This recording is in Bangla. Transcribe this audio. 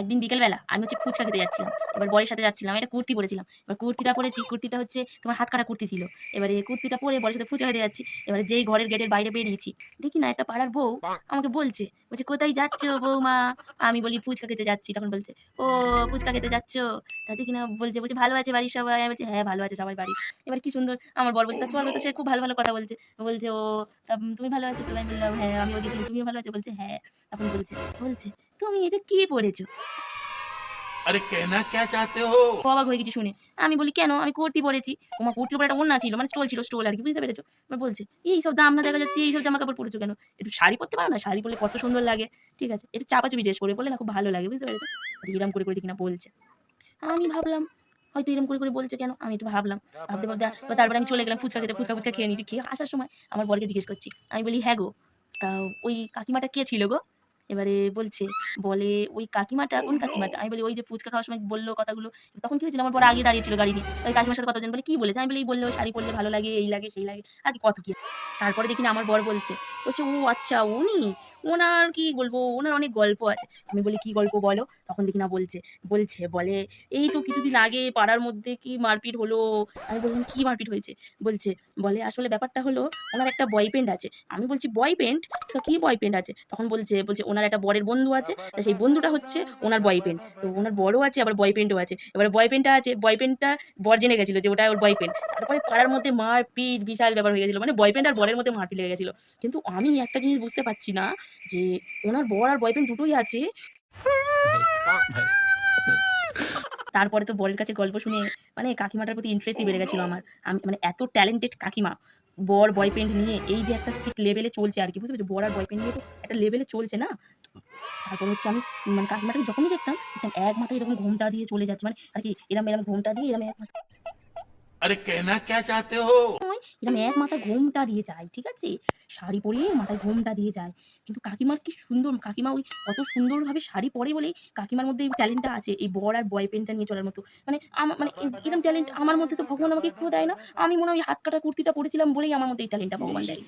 একদিন বিকেলবেলা আমি হচ্ছে ফুচকা খেতে যাচ্ছিলাম। এবার বরের সাথে যাচ্ছিলাম, একটা কুর্তি পরেছিলাম। এবার কুর্তিটা পরেছি, কুর্তিটা হচ্ছে তোমার হাত কাটা কুর্তি ছিল। এবারে কুর্তিটা পরে বরের সাথে ফুচকা খেতে যাচ্ছি। এবারে যেই ঘরের গেটের বাইরে বেরিয়েছি, দেখি না একটা পাড়ার বউ আমাকে বলছে বলছে, কোথায় যাচ্ছ বৌমা? আমি বলি, ফুচকা খেতে যাচ্ছি। তখন বলছে, ও, ফুচকা খেতে যাচ্ছ? তা দেখি না, বলছে বলছে, ভালো আছে বাড়ির সবাই? আমি বলছি হ্যাঁ ভালো আছে সবাই বাড়ি। এবার কি সুন্দর, আমার বর বলছে চলো, তো সে খুব ভালো ভালো কথা বলছে। বলছে, ও তুমি ভালো আছো? তো আমি বললাম হ্যাঁ আমি বলছি তুমিও ভালো আছো? বলছে হ্যাঁ। তখন বলছে বলছে তুমি এটা কি পড়েছো আরে কেনা কে চাতে হো? অবাক হয়ে গেছি শুনে। আমি বলি কেন? আমি কুর্তি পরেছি। ওমা কুর্তির উপর একটা ওড়না ছিল মানে স্টোল ছিল স্টোল আর কি বুঝতে পেরেছ? আমার বলছে এই সব দাম না দেখা যাচ্ছে এই সব জামা কাপড় পরেছো কেন? একটু শাড়ি পরতে পারো না? শাড়ি পরলে কত সুন্দর লাগে। ঠিক আছে এটা চাপা চাপি ড্রেস পরে বলে না খুব ভালো লাগে বুঝতে পেরেছ? এরম করে করে দেখি না বলছে। আমি ভাবলাম হয়তো এরকম করে করে বলছে কেন? আমি একটু ভাবলাম ভাবতে ভাবতে তারপরে আমি চলে গেলাম ফুচকা খেতে ফুচকা ফুচকা খেয়ে নিয়েছি খেয়ে আসার সময় আমার বরকে জিজ্ঞেস করছি আমি বলি হ্যাঁ গো তা ওই কাকিমাটা কে ছিল গো? এবারে বলছে বলে ওই কাকিমাটা কোন কাকিমাটা? আমি বলি ওই যে ফুচকা খাওয়ার সময় বলল কথাগুলো। তখন কি হয়েছিল? আমার বড় আগে দাঁড়িয়ে ছিল গাড়ি নিয়ে। তাই কাকিমার সাথে কথা বলে কি বলেছে? আমি বলি বলল শাড়ি পরলে ভালো লাগে এই লাগে সেই লাগে আর কি কত কি? তারপরে দেখি না আমার বর বলছে বলছে ও আচ্ছা উনি ওনার কি বলব ওনার অনেক গল্প আছে। আমি বলি কি গল্প বলো? তখন দেখি না বলছে বলছে বলে এই তো কিছুদিন আগে পাড়ার মধ্যে কি মারপিট হলো? আমি বললাম কি মারপিট হয়েছে? বলছে বলে আসলে ব্যাপারটা হলো ওনার একটা বয়ফ্রেন্ড আছে। আমি বলছি বয়ফ্রেন্ড তো কি বয়ফ্রেন্ড আছে? তখন বলছে বলছে ওনার একটা বরের বন্ধু আছে, তা সেই বন্ধুটা হচ্ছে ওনার বয়ফ্রেন্ড তো ওনার বড়ও আছে, আবার বয়ফ্রেন্ডও আছে। এবার বয়ফ্রেন্ডটা আছে বয়ফ্রেন্ডটা বর জেনে গেছিল যে ওটা ওর বয়ফ্রেন্ড তারপরে পাড়ার মধ্যে মারপিট বিশাল ব্যাপার হয়ে গেছিল। মানে বয়ফ্রেন্ড আর বরের মধ্যে মারপিট লেগে গেছিল। কিন্তু আমি একটা জিনিস বুঝতে পারছি না যে ওনার বর আর বয়ফ্রেন্ড দুটোই আছে। তারপরে তো বরের কাছে গল্প শুনে মানে কাকিমাটার প্রতি ইন্টারেস্টই বেড়ে গেছিল আমার। আমি মানে এত ট্যালেন্টেড কাকিমা। বর বয়ফ্রেন্ড নিয়ে এই যে একটা ঠিক লেভেলে চলছে আর কি, বুঝতে পেরেছি? বর আর বয়ফ্রেন্ড নিয়ে তো একটা লেভেলে চলছে না? তারপর হচ্ছে আমি মানে কাকিমাটাকে যখনই দেখতাম দেখতাম এক মাথায় এরকম ঘোমটা দিয়ে চলে যাচ্ছে। মানে আর কি এরম এরম ঘোমটা দিয়ে এরম এক মাথায় আরে, কেনা, কে চাতে হো? এরম এক মাথায় ঘোমটা দিয়ে যায়, ঠিক আছে? শাড়ি পরিয়ে মাথায় ঘোমটা দিয়ে যায়। কিন্তু কাকিমার কি সুন্দর, কাকিমা ওই কত সুন্দরভাবে শাড়ি পরে বলে কাকিমার মধ্যে এই ট্যালেন্টটা আছে, এই বর আর বয়ফ্রেন্ডটা নিয়ে চলার মতো। মানে আমার মানে এরকম ট্যালেন্ট আমার মধ্যে তো ভগবান আমাকে একটু দেয় না। আমি মনে হয় হাত কাটা কুর্তিটা পরেছিলাম বলেই আমার মধ্যে এই ট্যালেন্টটা ভগবান দেয়